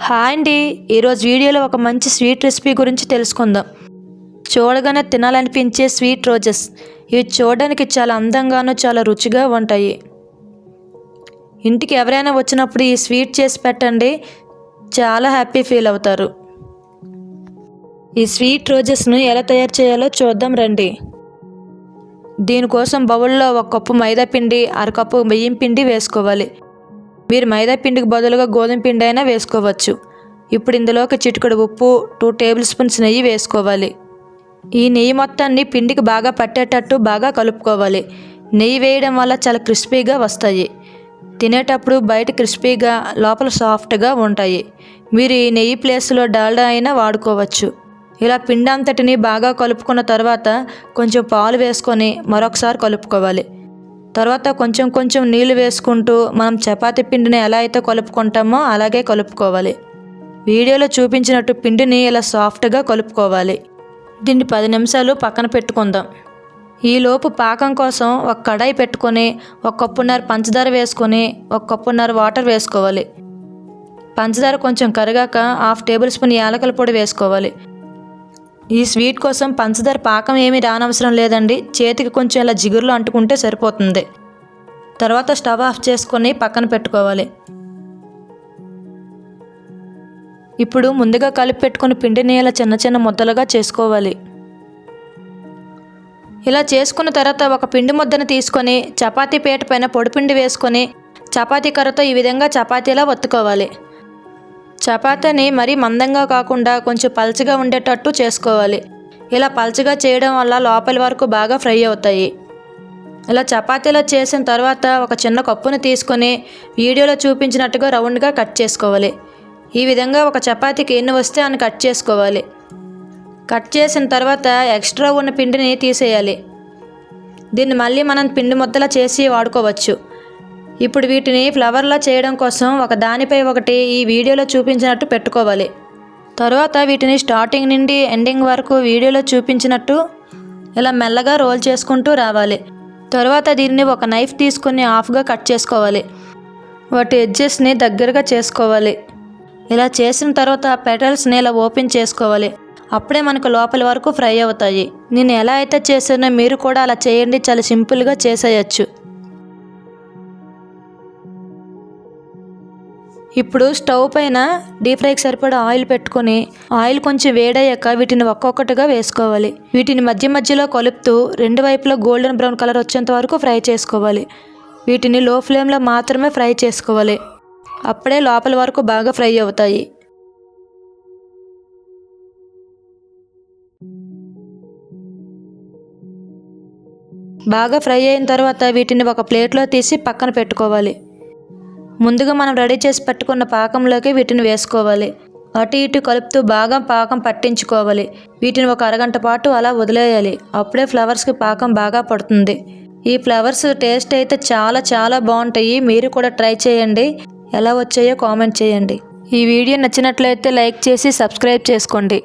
Hi అండి. ఈరోజు వీడియోలో ఒక మంచి స్వీట్ రెసిపీ గురించి తెలుసుకుందాం. చూడగానే తినాలనిపించే స్వీట్ రోజెస్. ఇవి చూడడానికి చాలా అందంగాను చాలా రుచిగా ఉంటాయి. ఇంటికి ఎవరైనా వచ్చినప్పుడు ఈ స్వీట్ చేసి పెట్టండి. చాలా హ్యాపీ ఫీల్ అవుతారు. ఈ స్వీట్ రోజెస్ను ఎలా తయారు చేయాలో చూద్దాం రండి. దీనికోసం బౌల్లో ఒక కప్పు మైదా పిండి అరకప్పు బియ్యం పిండి వేసుకోవాలి. మీరు మైదా పిండికి బదులుగా గోధుమ పిండి అయినా వేసుకోవచ్చు. ఇప్పుడు ఇందులోకి చిటికడు ఉప్పు టూ టేబుల్ స్పూన్స్ నెయ్యి వేసుకోవాలి. ఈ నెయ్యి మొత్తాన్ని పిండికి బాగా పట్టేటట్టు బాగా కలుపుకోవాలి. నెయ్యి వేయడం వల్ల చాలా క్రిస్పీగా వస్తాయి. తినేటప్పుడు బయట క్రిస్పీగా లోపల సాఫ్ట్గా ఉంటాయి. మీరు ఈ నెయ్యి ప్లేస్లో డాల్డా అయినా వాడుకోవచ్చు. ఇలా పిండి అంతటిని బాగా కలుపుకున్న తర్వాత కొంచెం పాలు వేసుకొని మరొకసారి కలుపుకోవాలి. తర్వాత కొంచెం కొంచెం నీళ్ళు వేసుకుంటూ మనం చపాతీ పిండిని ఎలా అయితే కలుపుకుంటామో అలాగే కలుపుకోవాలి. వీడియోలో చూపించినట్టు పిండిని ఇలా సాఫ్ట్గా కలుపుకోవాలి. దీన్ని పది నిమిషాలు పక్కన పెట్టుకుందాం. ఈలోపు పాకం కోసం ఒక కడాయి పెట్టుకొని ఒక కప్పున్నర పంచదార వేసుకొని ఒక కప్పున్నర వాటర్ వేసుకోవాలి. పంచదార కొంచెం కరిగాక హాఫ్ టేబుల్ స్పూన్ యాలకల పొడి వేసుకోవాలి. ఈ స్వీట్ కోసం పంచదార పాకం ఏమీ రానవసరం లేదండి. చేతికి కొంచెం ఇలా జిగురులో అంటుకుంటే సరిపోతుంది. తర్వాత స్టవ్ ఆఫ్ చేసుకొని పక్కన పెట్టుకోవాలి. ఇప్పుడు ముందుగా కలిపి పెట్టుకుని పిండిని ఇలా చిన్న చిన్న ముద్దలుగా చేసుకోవాలి. ఇలా చేసుకున్న తర్వాత ఒక పిండి ముద్దను తీసుకొని చపాతీ పీట పైన పొడిపిండి వేసుకొని చపాతీ కర్రతో ఈ విధంగా చపాతీలా ఒత్తుకోవాలి. చపాతీని మరీ మందంగా కాకుండా కొంచెం పల్చగా ఉండేటట్టు చేసుకోవాలి. ఇలా పల్చగా చేయడం వల్ల లోపలి వరకు బాగా ఫ్రై అవుతాయి. ఇలా చపాతీలో చేసిన తర్వాత ఒక చిన్న కప్పును తీసుకొని వీడియోలో చూపించినట్టుగా రౌండ్గా కట్ చేసుకోవాలి. ఈ విధంగా ఒక చపాతీకి ఎన్ని వస్తే అని కట్ చేసుకోవాలి. కట్ చేసిన తర్వాత ఎక్స్ట్రా ఉన్న పిండిని తీసేయాలి. దీన్ని మళ్ళీ మనం పిండి ముద్దలా చేసి వాడుకోవచ్చు. ఇప్పుడు వీటిని ఫ్లవర్లా చేయడం కోసం ఒక దానిపై ఒకటి ఈ వీడియోలో చూపించినట్టు పెట్టుకోవాలి. తర్వాత వీటిని స్టార్టింగ్ నుండి ఎండింగ్ వరకు వీడియోలో చూపించినట్టు ఇలా మెల్లగా రోల్ చేసుకుంటూ రావాలి. తర్వాత దీన్ని ఒక నైఫ్ తీసుకొని ఆఫ్గా కట్ చేసుకోవాలి. వాటి ఎడ్జెస్ని దగ్గరగా చేసుకోవాలి. ఇలా చేసిన తర్వాత పెటల్స్ని ఇలా ఓపెన్ చేసుకోవాలి. అప్పుడే మనకు లోపలి వరకు ఫ్రై అవుతాయి. నేను ఎలా అయితే చేసానో మీరు కూడా అలా చేయండి. చాలా సింపుల్గా చేసేయచ్చు. ఇప్పుడు స్టవ్ పైన డీప్ ఫ్రైకి సరిపడా ఆయిల్ పెట్టుకొని ఆయిల్ కొంచెం వేడయ్యాక వీటిని ఒక్కొక్కటిగా వేసుకోవాలి. వీటిని మధ్య మధ్యలో కలుపుతూ రెండు వైపులా గోల్డెన్ బ్రౌన్ కలర్ వచ్చేంత వరకు ఫ్రై చేసుకోవాలి. వీటిని లో ఫ్లేమ్లో మాత్రమే ఫ్రై చేసుకోవాలి. అప్పుడే లోపల వరకు బాగా ఫ్రై అవుతాయి. బాగా ఫ్రై అయిన తర్వాత వీటిని ఒక ప్లేట్లో తీసి పక్కన పెట్టుకోవాలి. ముందుగా మనం రెడీ చేసి పెట్టుకున్న పాకంలోకి వీటిని వేసుకోవాలి. అటు ఇటు కలుపుతూ బాగా పాకం పట్టించుకోవాలి. వీటిని ఒక అరగంట పాటు అలా వదిలేయాలి. అప్పుడే ఫ్లవర్స్కి పాకం బాగా పడుతుంది. ఈ ఫ్లవర్స్ టేస్ట్ అయితే చాలా చాలా బాగుంటాయి. మీరు కూడా ట్రై చేయండి. ఎలా వచ్చాయో కామెంట్ చేయండి. ఈ వీడియో నచ్చినట్లయితే లైక్ చేసి సబ్స్క్రైబ్ చేసుకోండి.